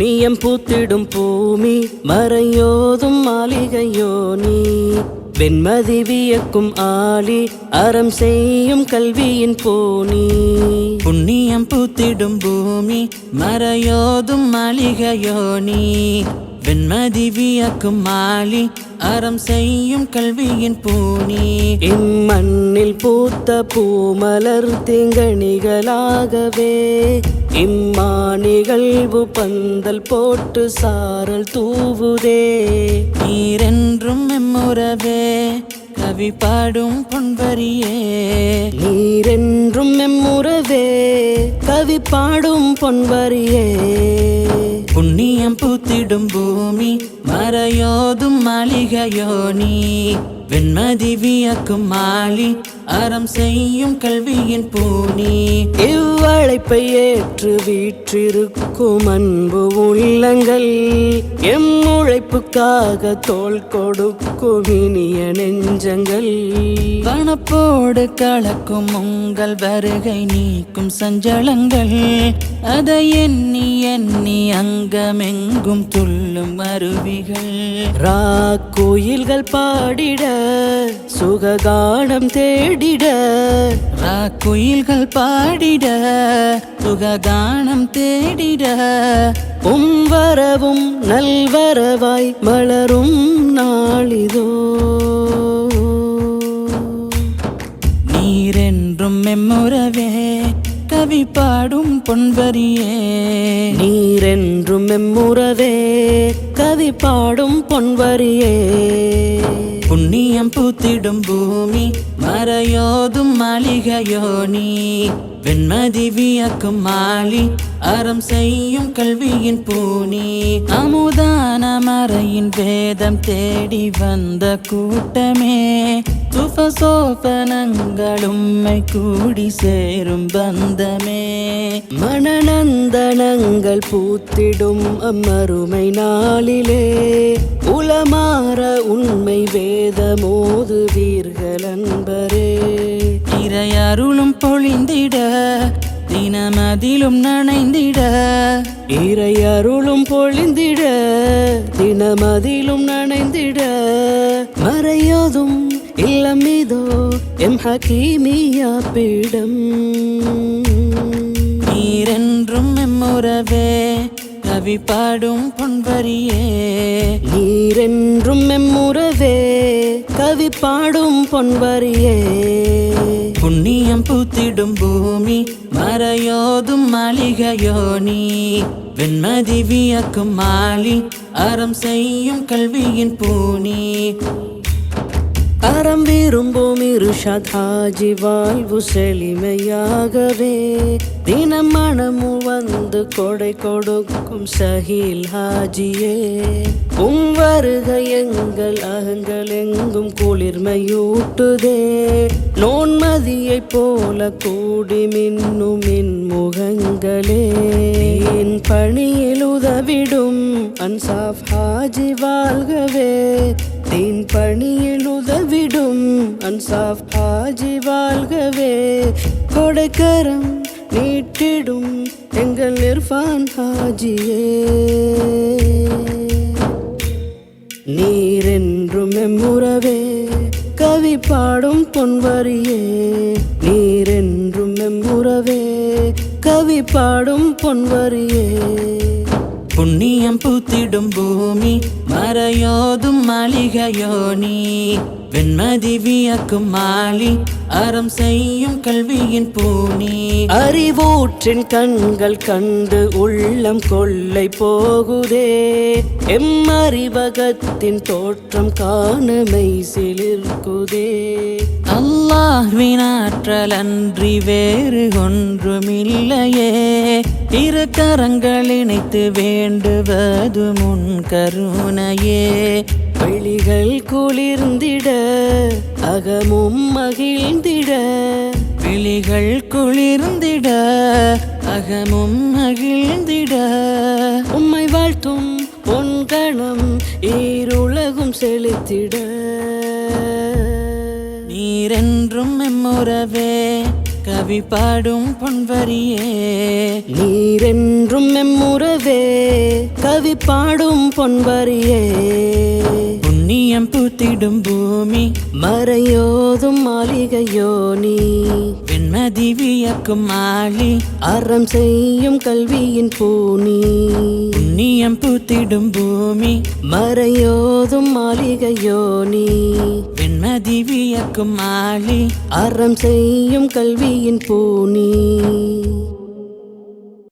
பூத்திடும் பூமி மறையோதும் மாளிகையோ நீ. வெண்மதி வியக்கும் ஆளி அறம் செய்யும் கல்வியின் போனி. புண்ணியம் பூத்திடும் பூமி மறையோதும் மாளிகையோ நீ. வெண்மதி வியக்கும் மாலி அறம் செய்யும் கல்வியின் பூனி. இம்மண்ணில் பூத்த பூமலர் திங்கணிகளாகவே. இம்மானிகழ்வு பந்தல் போட்டு சாரல் தூவுதே. நீரென்றும் எம்முறவே கவி பாடும் பொன்வரியே. நீரென்றும் எம்முறவே கவி பாடும் பொன்வரியே. புண்ணியம் பூத்திடும் பூமி மறையோதும் மாளிகையோ நீ. வெண்மதி வியக்கும் மாளி அறம் செய்யும் கல்வியின் பூனி. இவ்வழைப்பை ஏற்று வீற்றிருக்கும் அன்பு உள்ளங்கள். எம் உழைப்புக்காக தோல் கொடுக்கும் இனிய நெஞ்சங்கள். பணப்போடு கலக்கும் உங்கள் வருகை நீக்கும் சஞ்சலங்கள். அதை எண்ணி எண்ணி அங்கமெங்கும் துள்ளும் அருவிகள். ரா கோயில்கள் பாடிட சுககானம் தேடி தேடிட ராக்குயில்கள் பாடிட சுககானம் தேடிட. உம் வரவும் நல்வரவாய் மலரும் நாளிதோ. நீரென்றும் மெம்முறவே கவி பாடும் பொன்வரியே. நீரென்றும் எம்முறவே கவி பாடும் பொன்வரியே. புண்ணியம் பூத்திடும் பூமி மறையோதும் மாளிகையோ நீ. வெண்மதி வியக்கும் மாலி அறம் செய்யும் கல்வியின் பூனி. அமுதான மறையின் வேதம் தேடி வந்த கூட்டமே. சுபசோபனங்களும்மை கூடி சேரும் பந்தமே. மனநந்தனங்கள் பூத்திடும் அம்மருமை நாளிலே. உளமாற உண்மை வேதமோது வீர்கள் அன்பரே இறை அருளும் பொழிந்திட தினமதிலும் நனைந்திட. இறை அருளும் பொழிந்திட தினமதிலும் நனைந்திட. மறையோதும் இல்லம் இதோ எம் ஹக்கீமியா பீடம். நீரென்றும் எம்முறவே கவி பாடும் பொன்வரியே. நீரென்றும் எம்முறவே கவி பாடும் பொன்வரியே. புண்ணியம் பூத்திடும் பூமி மறையோதும் மாளிகையோ நீ வெண்மதி வியக்கும் மாலி அறம் செய்யும் கல்வியின் பூனி. அறம் விரும்பும் இருஷாத் ஹாஜி வாழ்வு செழிமையாகவே. தினம் மனமு வந்து கொடை கொடுக்கும் சஹில் ஹாஜியே. உம் வருகை எங்கள் அகங்கள் எங்கும் குளிர்மையூட்டுதே. நோன்மதியை போல கூடி மின்னும் மின் முகங்களே. என் பணியில் உதவிடும் அன்சாஃப் ஹாஜி வாழ்கவே. தீன் பணியில் உதவிடும் அன்சாப் ஹாஜி வாழ்கவே. கொடைக்கரம் நீட்டிடும் எங்கள் இர்ஃபான் ஹாஜியே. நீரென்றும் எம்முறவே கவி பாடும் பொன்வரியே. நீரென்றும் எம்முறவே கவி பாடும் பொன்வரியே. புண்ணியம் பூத்திடும் பூமி மறையோதும் மாளிகையோ நீ. வெண்மதி வியக்கும் மாலி அறம் செய்யும் கல்வியின் பூனி அறிவூற்றின் கண்கள் கண்டு உள்ளம் கொள்ளை போகுதே. எம் அறிவகத்தின் தோற்றம் காணமை சிலிர்க்குதே. அல்லாஹ்வினாற்றல் அன்றி வேறு ஒன்றுமில்லையே. இரு கரங்கள் இணைத்து வேண்டுவது முன் கருணையே. விழிகள் குளிர்ந்திட அகமும் மகிழ்ந்திட விழிகள் குளிர்ந்திட அகமும் மகிழ்ந்திட. உம்மை வாழ்த்தும் பொன்கணம் ஈருலகும் செலுத்திட நீரென்றும் எம்முறவே கவி பாடும் பொன்வரியே. நீரென்றும் எம்முறவே கவி பாடும் பொன்வரியே. புண்ணியம் பூத்திடும் பூமி. மறையோதும் மாளிகையோ நீ. வெண்மதி வியக்கும் ஆளி அறம் செய்யும் கல்வியின் பூனி. புண்ணியம் பூத்திடும் பூமி. மறையோதும் மாளிகையோ நீ. வெண்மதி வியக்கும் ஆளி அறம் செய்யும் கல்வியின் பூனி.